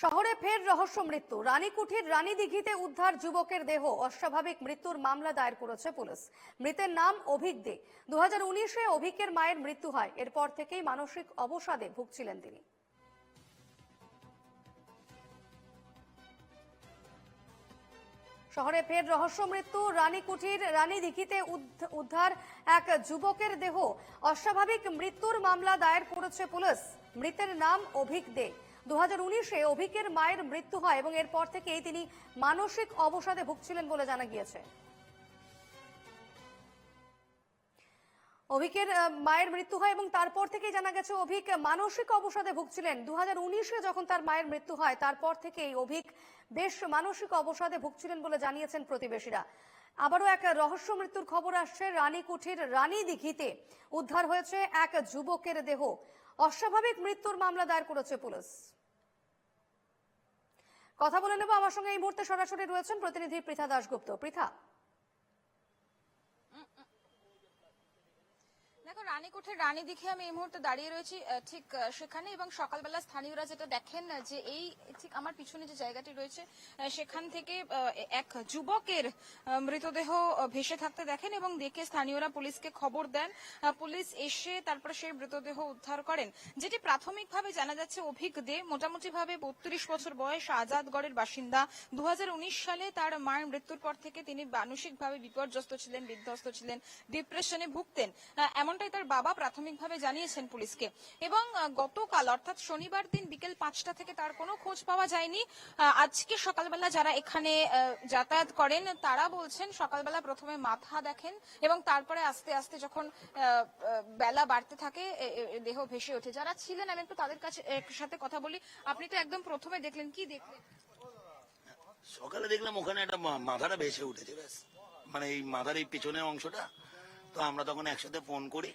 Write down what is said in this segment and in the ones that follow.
শহরে ফের রহস্য মৃত্যু। রানীকুঠির রানী দিঘিতে উদ্ধার যুবকের দেহ। অস্বাভাবিক মৃত্যুর মামলা দায়ের করেছে পুলিশ। মৃতের নাম অভিক দে। দু উনিশে অভিকের মায়ের মৃত্যু হয়। এরপর থেকেই মানসিক অবসাদে ভুগছিলেন তিনি। শহরে ফের রহস্য মৃত্যু। রানীকুঠির রানী দিঘিতে উদ্ধ- উদ্ধার এক যুবকের দেহ। অস্বাভাবিক মৃত্যুর মামলা দায়ের করেছে পুলিশ। মৃতের নাম অভিক দে। দু হাজার উনিশে অভিকের মায়ের মৃত্যু হয় এবং এরপর থেকেই তিনি মানসিক অবসাদে ভুগছিলেন বলে জানা গিয়েছে। অভিকের মায়ের মৃত্যু হয় এবং তারপর থেকেই জানা গেছে অভিক মানসিক অবসাদে ভুগছিলেন। দু উনিশে যখন তার মায়ের মৃত্যু হয়, তারপর থেকেই অভিক বেশ মানসিক অবসাদে ভুগছিলেন বলে জানিয়েছেন প্রতিবেশীরা। আবারও এক রহস্য মৃত্যুর খবর আসছে। রানীকুঠির রানী দিঘিতে উদ্ধার হয়েছে এক যুবকের দেহ। অস্বাভাবিক মৃত্যুর মামলা দায়ের করেছে পুলিশ। কথা বলে নেব। আমার সঙ্গে এই মুহূর্তে সরাসরি রয়েছেন প্রতিনিধি পৃথা দাশগুপ্ত। পৃথা দেখো রানীকুঠের রানী দিঘে আমি এই মুহূর্তে দাঁড়িয়ে রয়েছি ঠিক সেখানে। এবং সকালবেলা স্থানীয়রা যেটা দেখেন যে এই, ঠিক আমার পিছনে যে জায়গাটি রয়েছে সেখান থেকে এক যুবকের মৃতদেহ ভেসে থাকতে দেখেন এবং দেখে স্থানীয়রা পুলিশকে খবর দেন। পুলিশ এসে তারপরে সেই মৃতদেহ উদ্ধার করেন, যেটি প্রাথমিকভাবে জানা যাচ্ছে অভিক দে মোটামুটি ভাবে বত্রিশ বছর বয়স, আজাদগড়ের বাসিন্দা। দু হাজার উনিশ সালে তার মায়ের মৃত্যুর পর থেকে তিনি মানসিকভাবে বিপর্যস্ত ছিলেন, বিধ্বস্ত ছিলেন ডিপ্রেশনে ভুগতেন। এমনটাই তার বাবা প্রাথমিকভাবে জানিয়েছেন পুলিশকে। এবং গতকাল, অর্থাৎ শনিবার দিন বিকেল পাঁচটা থেকে তার কোনো খোঁজ পাওয়া যায়নি। আজকে সকালবেলা যারা এখানে যাতায়াত করেন, তারা বলছেন সকালবেলা প্রথমে মাথা দেখেন এবং তারপরে আস্তে আস্তে যখন বেলা বাড়তে থাকে দেহ ভেসে ওঠে। যারা ছিলেন, আমি একটু তাদের কাছে সাথে কথা বলি। আপনি তো একদম প্রথমে দেখলেন, কি দেখলেন? সকালে দেখলাম ওখানে একটা মাথাটা ভেসে উঠেছে, ব্যাস। মানে এই মাথার এই পিছনের অংশটা, তো আমরা তখন একসাথে ফোন করি।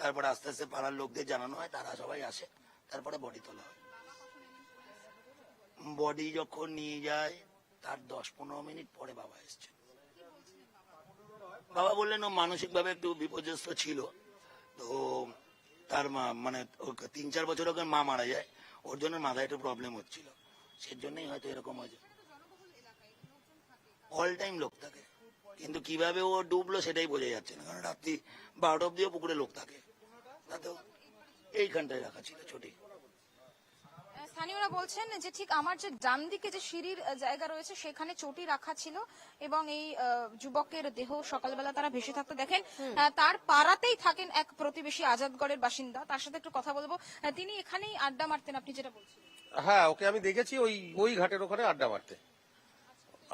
তারপরে আস্তে আস্তে পাড়ার লোকদের জানানো হয়, তারা সবাই আসে, তারপরে বডি তোলা হয়। বডি যখন নিয়ে যায়, তার দশ পনেরো মিনিট পরে বাবা এসছে। বাবা বললেন, ও মানসিক ভাবে একটু বিপর্যস্ত ছিল। তো তার মা মানে তিন চার বছর ওকে মা মারা যায়, ওর জন্য মাথায় একটু প্রবলেম হচ্ছিল। সেজন্যই হয়তো এরকম হয়েছে। অল টাইম লোক থাকে। কিন্তু কীভাবে ও ডুবলো সেটাই বোঝা যাচ্ছে না কারণ রাত্রি বারোটা অব্দিও পুকুরে লোক থাকে। তাতেও এইখানটায় রাখা ছিল ছুটি। স্থানীয়রা বলছেন যে ঠিক আমার যে ডান দিকে যে সিঁড়ির জায়গা রয়েছে সেখানে চটি রাখা ছিল এবং এই আহ, যুবকের দেহ সকালবেলা তারা ভেসে থাকতে। দেখেন তার পাড়াতেই থাকেন এক প্রতিবেশী আজাদগড়ের বাসিন্দা। তার সাথে একটু কথা বলব। তিনি এখানেই আড্ডা মারতেন আপনি যেটা বলছেন হ্যাঁ ওকে আমি দেখেছি ওই ওই ঘাটের ওখানে আড্ডা মারতে।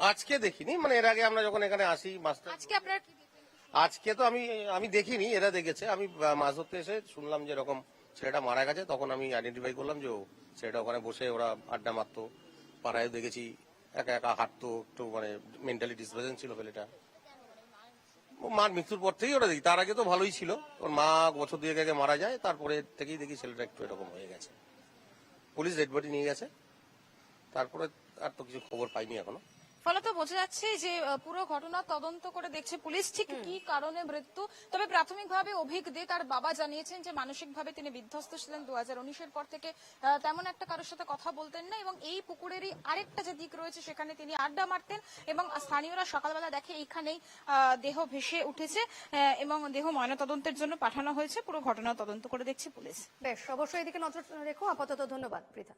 আজকে দেখিনি মানে এর আগে আমরা যখন এখানে আসি মাস্টার আজকে আপনারা কি দেখলেন? আজকে তো আমি আমি দেখিনি এরা দেখেছে। আমি আহ, মাছ ধরতে এসে শুনলাম যে এরকম ছেলেটা মারা গেছে তখন আমি আইডেন্টিফাই করলাম যে ও ছেলেটা ওখানে বসে ওরা আড্ডা মারতো পাড়ায় দেখেছি একা একা হাঁটতো একটু মানে মেন্টালি ডিসপ্রেজেন্ট ছিল ছেলেটা। ও মার মৃত্যুর পর থেকেই ওরা দেখি তার আগে তো ভালোই ছিল। ওর মা বছর দুয়েক আগে মারা যায় তারপরে থেকেই দেখি ছেলেটা একটু এরকম হয়ে গেছে। পুলিশ ডেড বডি নিয়ে গেছে তারপরে আর তো কিছু খবর পাইনি এখনও। ফলত বোঝা যাচ্ছে যে পুরো ঘটনা তদন্ত করে দেখছে পুলিশ। ঠিক কি কারণে মৃত্যু? তবে প্রাথমিকভাবে অভিক দে তার বাবা জানিয়েছেন যে মানসিকভাবে তিনি বিধ্বস্ত ছিলেন দু হাজার উনিশের পর থেকে। তেমন একটা কারোর সাথে কথা বলতেন না এবং এই পুকুরেরই আরেকটা যে দিক রয়েছে সেখানে তিনি আড্ডা মারতেন এবং স্থানীয়রা সকালবেলা দেখে এইখানেই দেহ ভেসে উঠেছে এবং দেহ ময়নাতদন্তের জন্য পাঠানো হয়েছে। পুরো ঘটনা তদন্ত করে দেখছে পুলিশ। বেশ অবশ্যই এদিকে নজর রেখো। আপাতত ধন্যবাদ পৃথা।